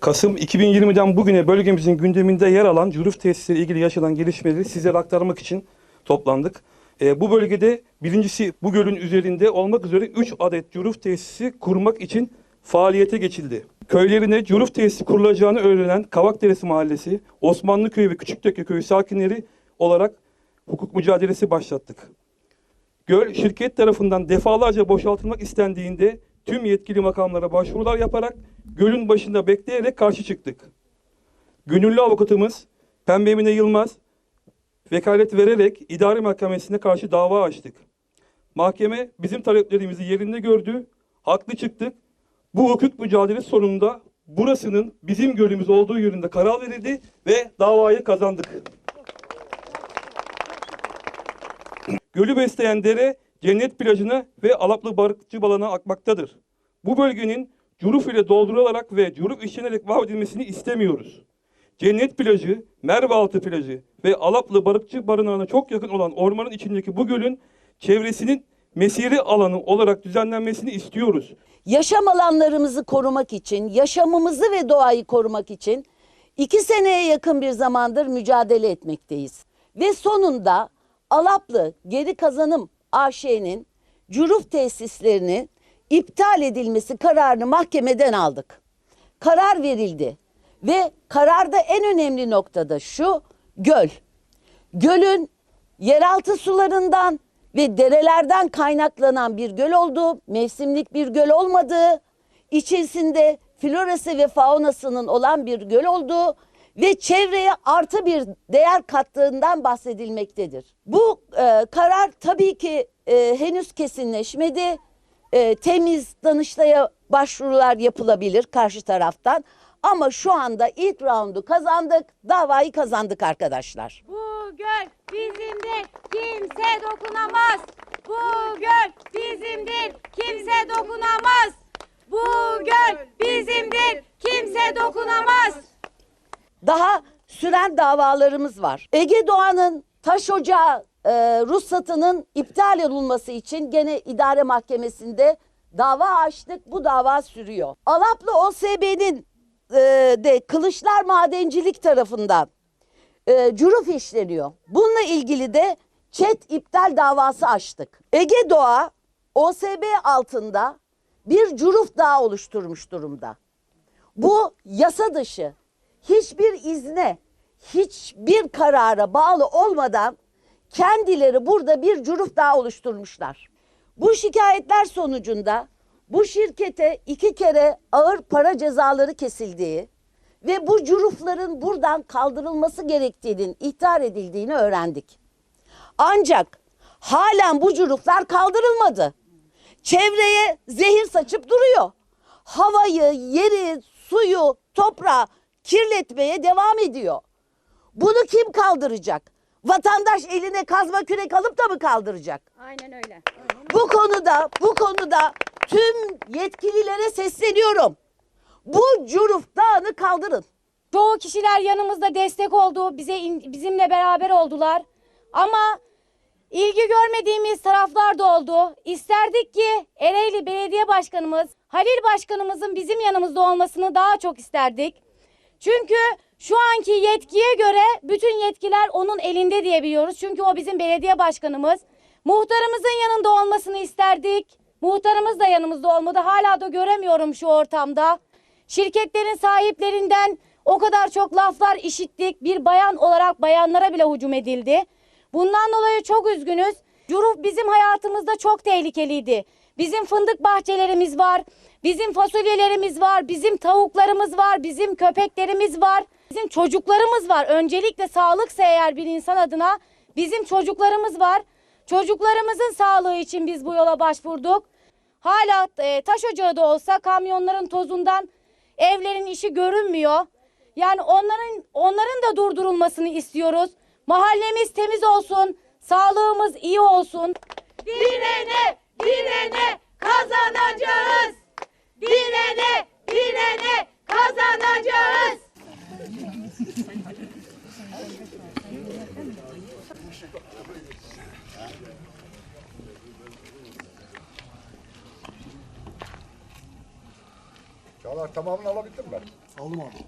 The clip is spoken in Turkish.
Kasım 2020'den bugüne bölgemizin gündeminde yer alan Curuf tesisleri ilgili yaşanan gelişmeleri sizlere aktarmak için toplandık. Ee, bu bölgede birincisi bu gölün üzerinde olmak üzere 3 adet Curuf tesisi kurmak için faaliyete geçildi. Köylerine Curuf tesisi kurulacağını öğrenen Kavakderesi Mahallesi, Osmanlı Köyü ve Küçüktekke Köyü sakinleri olarak hukuk mücadelesi başlattık. Göl şirket tarafından defalarca boşaltılmak istendiğinde tüm yetkili makamlara başvurular yaparak gölün başında bekleyerek karşı çıktık. Gönüllü avukatımız Pembe Emine Yılmaz vekalet vererek idari mahkemesine karşı dava açtık. Mahkeme bizim taleplerimizi yerinde gördü, haklı çıktık. Bu hukuk mücadelesi sonunda burasının bizim gölümüz olduğu yönünde karar verildi ve davayı kazandık. Gölü besleyen dere cennet plajına ve Alaplı Balıkçı Balığı'na akmaktadır. Bu bölgenin Curuf ile doldurularak ve Curuf işlenerek mahvedilmesini istemiyoruz. Cennet plajı, Mervealtı plajı ve Alaplı Balıkçı Barınağı'na çok yakın olan ormanın içindeki bu gölün çevresinin mesire alanı olarak düzenlenmesini istiyoruz. yaşam alanlarımızı korumak için, yaşamımızı ve doğayı korumak için iki seneye yakın bir zamandır mücadele etmekteyiz. Ve sonunda Alaplı Geri Kazanım AŞ'nin Curuf tesislerinin iptal edilmesi kararını mahkemeden aldık. Karar verildi ve kararda en önemli noktada şu göl. Gölün yeraltı sularından ve derelerden kaynaklanan bir göl olduğu, mevsimlik bir göl olmadığı, içerisinde florası ve faunasının olan bir göl olduğu ve çevreye artı bir değer kattığından bahsedilmektedir. Bu e, karar tabii ki e, henüz kesinleşmedi. E, temiz Danıştay'a başvurular yapılabilir karşı taraftan. Ama şu anda ilk roundu kazandık, davayı kazandık arkadaşlar. Bu göl bizimdir, kimse dokunamaz. Bu göl bizimdir, kimse dokunamaz. Bu göl bizimdir, kimse dokunamaz. Daha süren davalarımız var. Ege Doğan'ın taş ocağı e, ruhsatının iptal olunması için gene idare mahkemesinde dava açtık. Bu dava sürüyor. Alaplı OSB'nin e, de Kılıçlar Madencilik tarafından e, cüruf işleniyor. Bununla ilgili de çet iptal davası açtık. Ege Doğa OSB altında bir cüruf dağı oluşturmuş durumda. Bu yasa dışı hiçbir izne, hiçbir karara bağlı olmadan kendileri burada bir cüruf dağı oluşturmuşlar. Bu şikayetler sonucunda bu şirkete iki kere ağır para cezaları kesildiği ve bu cürufların buradan kaldırılması gerektiğinin ihtar edildiğini öğrendik. Ancak halen bu cüruflar kaldırılmadı. Çevreye zehir saçıp duruyor. Havayı, yeri, suyu, toprağı kirletmeye devam ediyor. Bunu kim kaldıracak? Vatandaş eline kazma kürek alıp da mı kaldıracak? Aynen öyle. Bu konuda, bu konuda tüm yetkililere sesleniyorum. Bu Curuf Dağı'nı kaldırın. Çoğu kişiler yanımızda destek oldu, bize in- bizimle beraber oldular. Ama ilgi görmediğimiz taraflar da oldu. İsterdik ki Ereğli Belediye Başkanımız, Halil Başkanımızın bizim yanımızda olmasını daha çok isterdik. Çünkü şu anki yetkiye göre bütün yetkiler onun elinde diyebiliyoruz. Çünkü o bizim belediye başkanımız. Muhtarımızın yanında olmasını isterdik. Muhtarımız da yanımızda olmadı. Hala da göremiyorum şu ortamda. Şirketlerin sahiplerinden o kadar çok laflar işittik. Bir bayan olarak bayanlara bile hücum edildi. Bundan dolayı çok üzgünüz. Curuf bizim hayatımızda çok tehlikeliydi. Bizim fındık bahçelerimiz var. Bizim fasulyelerimiz var. Bizim tavuklarımız var. Bizim köpeklerimiz var. Bizim çocuklarımız var. Öncelikle sağlıksa eğer bir insan adına bizim çocuklarımız var. Çocuklarımızın sağlığı için biz bu yola başvurduk. Hala e, taş ocağı da olsa kamyonların tozundan evlerin işi görünmüyor. Yani onların onların da durdurulmasını istiyoruz. Mahallemiz temiz olsun, sağlığımız iyi olsun. Direne, direne kazanacağız. Direne, direne kazanacağız. Valla tamamını alabildin mi? Aldım abi.